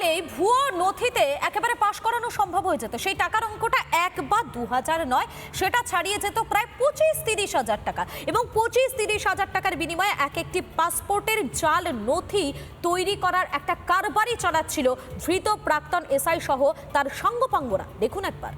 দিলেই ভুয়ো নথিতে একেবারে পাশ করানো সম্ভব হয়ে যেত। সেই টাকার অঙ্কটা এক বা দু হাজার নয়, সেটা ছাড়িয়ে যেত প্রায় পঁচিশ তিরিশ হাজার টাকা। এবং পঁচিশ তিরিশ হাজার টাকার বিনিময়ে এক একটি পাসপোর্টের জাল নথি তৈরি করার একটা কারবারই চালাচ্ছিল ধৃত প্রাক্তন এসআই সহ তার সঙ্গপাঙ্গরা। দেখুন একবার।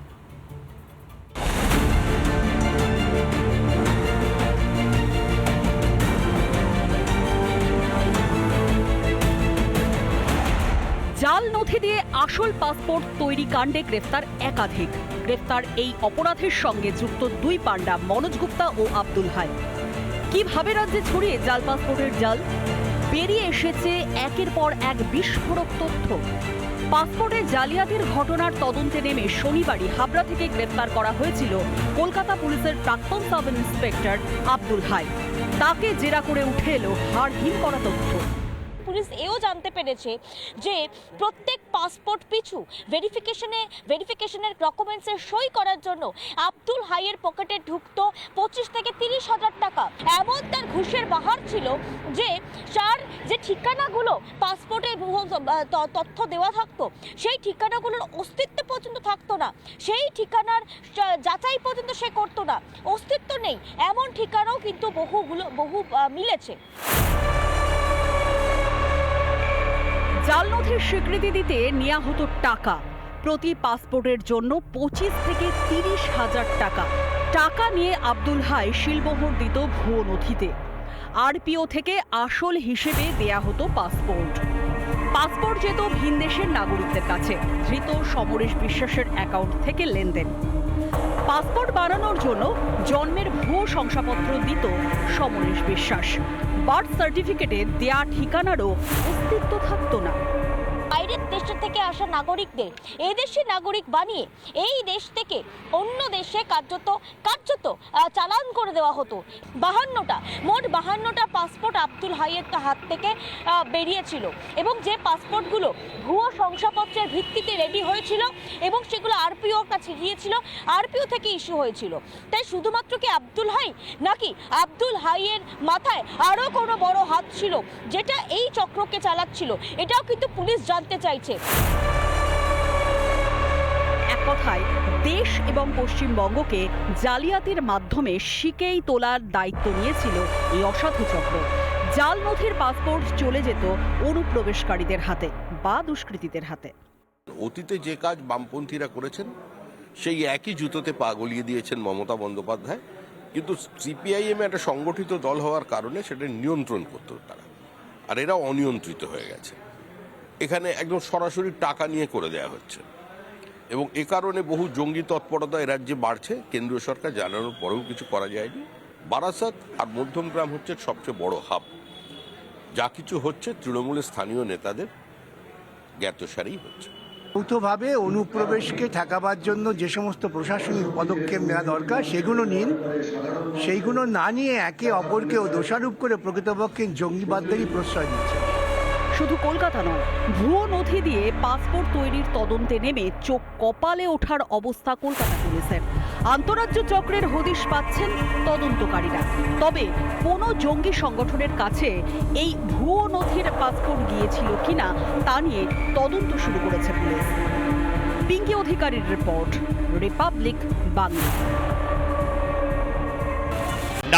দিয়ে আসল পাসপোর্ট তৈরি কাণ্ডে গ্রেফতার একাধিক। গ্রেফতার এই অপরাধের সঙ্গে যুক্ত দুই পাণ্ডা মনোজ গুপ্তা ও আব্দুল হাই। কীভাবে রাজ্যে ছড়িয়ে জাল পাসপোর্টের জাল? বেরিয়ে এসেছে একের পর এক বিস্ফোরক তথ্য। পাসপোর্টে জালিয়াতির ঘটনার তদন্তে নেমে শনিবারই হাবড়া থেকে গ্রেফতার করা হয়েছিল কলকাতা পুলিশের প্রাক্তন সাব ইন্সপেক্টর আব্দুল হাই। তাকে জেরা করে উঠে এলো হাড়হিম করা তথ্য। পুলিশ এও জানতে পেরেছে যে প্রত্যেক পাসপোর্ট পিছু ভেরিফিকেশনে ভেরিফিকেশনের ডকুমেন্টসে সই করার জন্য আব্দুল হাইয়ের পকেটে ঢুকতো পঁচিশ থেকে তিরিশ হাজার টাকা। এমন তার ঘুষের বাহার ছিল যে তার যে ঠিকানাগুলো পাসপোর্টে তথ্য দেওয়া থাকতো, সেই ঠিকানাগুলোর অস্তিত্ব পর্যন্ত থাকতো না। সেই ঠিকানার যাচাই পর্যন্ত সে করতো না। অস্তিত্ব নেই। এমন ঠিকানাও কিন্তু বহুগুলো, বহু মিলেছে। জাল নথির স্বীকৃতি দিতে নেওয়া হতো টাকা। প্রতি পাসপোর্টের জন্য পঁচিশ থেকে তিরিশ হাজার টাকা। টাকা নিয়ে আব্দুল হাই শিলমোহর দিত ভুয়ো নথিতে। আরপিও থেকে আসল হিসেবে দেয়া হতো পাসপোর্ট। পাসপোর্ট যেত ভিনদেশের নাগরিকদের কাছে, ধৃত সমরেশ বিশ্বাসের অ্যাকাউন্ট থেকে লেনদেন। পাসপোর্ট বানানোর জন্য জন্মের ভুয়ো শংসাপত্র দিত সমরেশ বিশ্বাস। বার্থ সার্টিফিকেটে দেয়া ঠিকানারও অস্তিত্ব থাকতো না। বাইরের দেশ থেকে আসা নাগরিকদের এই দেশের নাগরিক বানিয়ে এই দেশ থেকে অন্য দেশে কার্যত কার্যত চালান করে দেওয়া হতো। বাহান্নটা, মোট বাহান্নটা পাসপোর্ট আব্দুল হাইয়ের হাত থেকে বেরিয়েছিল এবং যে পাসপোর্টগুলো ভুয়ো শংসাপত্রের ভিত্তিতে রেডি হয়েছিল এবং সেগুলো আরপিওর কাছে গিয়েছিল আরপিও থেকে ইস্যু হয়েছিল। তাই শুধুমাত্র কি আব্দুল হাই নাকি আব্দুল হাইয়ের মাথায় আরও কোনো বড় হাত ছিল, যেটা এই চক্রকে চালাচ্ছিল, এটাও কিন্তু পুলিশ জানতে চাইছে। এক কথায় দেশ এবং পশ্চিমবঙ্গকে জালিয়াতির মাধ্যমে শিকেই তোলার দায়িত্ব নিয়েছিল এই অসাধু চক্র। জাল নথির পাসপোর্ট চলে যেত অনুপ্রবেশকারীদের হাতে বা দুষ্কৃতীদের হাতে। অতীতে যে কাজ বামপন্থীরা করেছেন সেই একই জুতোতে পা গলিয়ে দিয়েছেন মমতা বন্দ্যোপাধ্যায়। কিন্তু সিপিআইএম একটা সংগঠিত দল হওয়ার কারণে সেটা নিয়ন্ত্রণ করতো তারা। আর এরা অনিয়ন্ত্রিত হয়ে গেছে। এখানে একদম সরাসরি টাকা নিয়ে করে দেওয়া হচ্ছে। এবং এ কারণে বহু জঙ্গি তৎপরতা এ রাজ্যে বাড়ছে। কেন্দ্রীয় সরকার জানানোর পরেও কিছু করা যায়নি। বারাসাত আর মধ্যমগ্রাম হচ্ছে সবচেয়ে বড় হাব। যা কিছু হচ্ছে তৃণমূলের স্থানীয় নেতাদের জ্ঞাতসারেই হচ্ছে। যৌথভাবে অনুপ্রবেশকে ঠেকাবার জন্য যে সমস্ত প্রশাসনিক পদক্ষেপ নেওয়া দরকার, সেগুলো নিন। সেইগুলো না নিয়ে একে অপরকেও দোষারোপ করে প্রকৃতপক্ষে জঙ্গিবাদদেরই প্রশ্রয় দিচ্ছে। শুধু কলকাতা নয়, ভুয়ো নথি দিয়ে পাসপোর্ট তৈরির তদন্তে নেমে চোখ কপালে ওঠার অবস্থা কলকাতা পুলিশের। আন্তরাজ্য চক্রের হদিশ পাচ্ছেন তদন্তকারীরা। তবে কোনো জঙ্গি সংগঠনের কাছে এই ভুয়ো নথির পাসপোর্ট গিয়েছিল কিনা তা নিয়ে তদন্ত শুরু করেছে পুলিশ। পিঙ্কি অধিকারীর রিপোর্ট, রিপাবলিক বাংলা।